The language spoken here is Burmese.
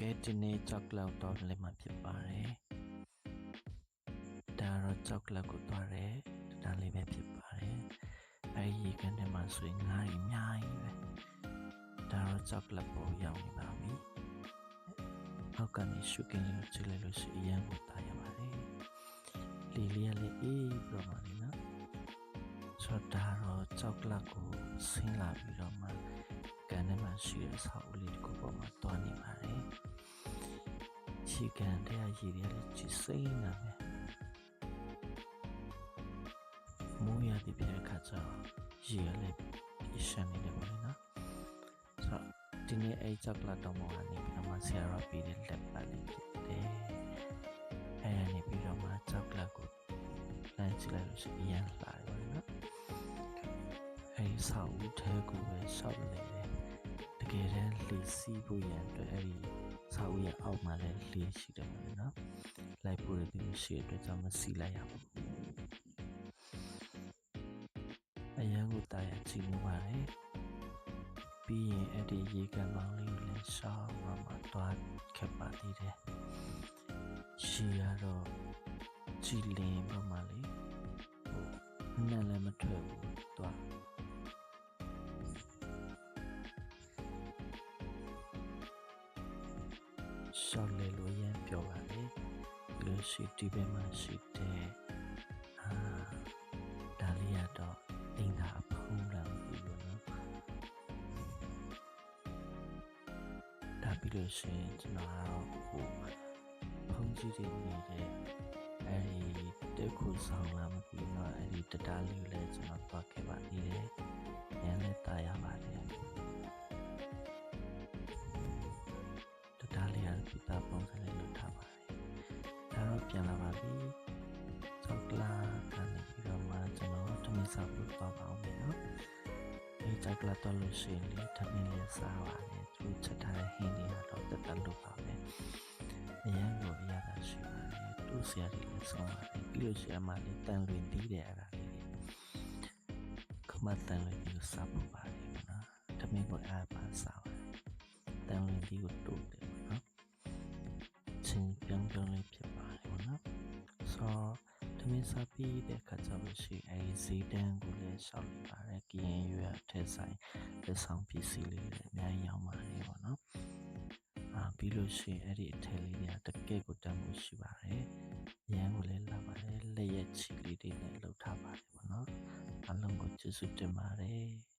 ကဲဒီနေ့ကြောက်ကလောက်တော့လည်းမှဖြစ်ပါတယ်ဒါတော့ကြောက်ကလောက်ကိုသွားတယ်ဒါလေးပဲဖြစ်ပါတယ်အဲဒီရေကန်ထဲမှာဆိုရင်ငါးကြီးအများကြီးပဲဒါတော့ကြောက်ကလောက်ပေါ်ရောက်နေပါပြီအောက်ကနေရှုကင်းလေးကိုကြည့်လိုက်လို့ရှိရင်အရန်ကိုတာရပါတယ်လီလေးကလည်းအေးပြီးတော့မှလေနော်ဆိုတော့ဒါတော့ကြောက်ကလောက်ကိုဆင်းလာပြီးတော့မှ ကန်ထဲမှာရှိတဲ့အဆောက်အဦလေးတစ်ခုပေါ်မှာတွားနေပါတယ်ခြေကန်တဲ့ရည်ရည်လေးကြည်စိမ့်နေတယ်မိုးရတဲ့ပြတဲ့ခါကျတော့ရည်ရလေးပြရှမ်းနေတယ်ပေါ့လေနော်ဆိုတော့ဒီနေ့အဲ့ကြောက်ကလာတော့မောကနေပြီးတော့မှဆရာတော်ပြီးတဲ့လက်ပတ်လေးဖြစ်တယ်အဲ့ဒါနေပြီးတော့မှကြောက်ကလာကိုလမ်းကြည့်လိုက်လို့ရှိရင်ရန်လာတယ်ပေါ့လေနော်အဲ့ဒီဆောက်ဦးထဲကိုပဲဆောက်နေတယ်တကယ်တမ်း လီစီးဖို့ရန်အတွက်အဲ့ဒီဆောက်ဦးရဲ့အောက်မှာလည်းလီရှိတယ်ပေါ့လေနော်လိုက်ဖို့ရတဲ့ရှိတဲ့အတွက်ကြောင့်မစီလိုက်ရဘူးအရန်ကိုတာယာကြည့်နေပါတယ်ပြီးရင်အဲ့ဒီရေကန်မောင်လေးကိုလည်းရှောင်းမှမှတွားခက်ပါသေးတယ်ရှီရတော့ကြည်လင်ပါမှလေဟိုနဲ့လည်းမထွက်ဘူးတွား ရှောက်လေလို့ရမ်းပြောပါလေလူရှိဒီဘက်မှာရှိတဲ့အာဒါလေးရတော့အင်္ဂါအဖုံးလာပြီလို့နော်ဒါပြီးလို့ရှိရင်ကျွန်တော်ကတော့ဟိုဖုံးကြီးတွေနေတဲ့အဲဒီတက်ခုဆောင်လာမပြီးတော့အဲဒီတတားလေးကိုလည်းကျွန်တော်ပတ်ခဲ့ပါသေးတယ်။ညနေတာရပါတယ်။ ပြန်လာပါပြီ။ချောကလာကနေပြီးတော့မှကျွန်တော်တမင်စားဖို့တော့ပါအောင်မယ်နော်။ဒီချောကလာတော့လို့ရှိရင်လေတမင်လေးစားပါလေ။သူချက်ထားတဲ့ဟင်းတွေကတော့တက်တက်လုပ်ပါမယ်။အရင်လိုရတာရှိပါတယ်။သူ့ဆရာကြီးလည်းဆုံးပါတယ်။ပြီးလို့ရှိရင်မှလေတန်လွင်တီးတယ်အဲ့ဒါလေးတွေ။ခမတန်လွင်တီးကိုစားဖို့ပါတယ်နော်။တမင်ကိုအားပါစားပါတယ်။တန်ဝင်ဒီကိုတိုး ဆိုတော့တမင်စားပြီးတဲ့ခါကျလို့ရှိရင်အဲဒီဇီတန်းကိုလည်းရှောက်လိုက်ပါတယ်ကရင်ရွက်ထဲဆိုင်လက်ဆောင်ပစ္စည်းလေးတွေအများကြီးရောင်းပါတယ်ပေါ့နော်အာပြီးလို့ရှိရင်အဲ့ဒီအထည်လေးတွေကတကယ့်ကိုတန်ဖို့ရှိပါတယ်ရန်ကိုလည်းလာပါတယ်လက်ရက်ချီလေးတွေနဲ့လှုပ်ထားပါတယ်ပေါ့နော်အလုံးကိုကျေးဇူးတင်ပါတယ်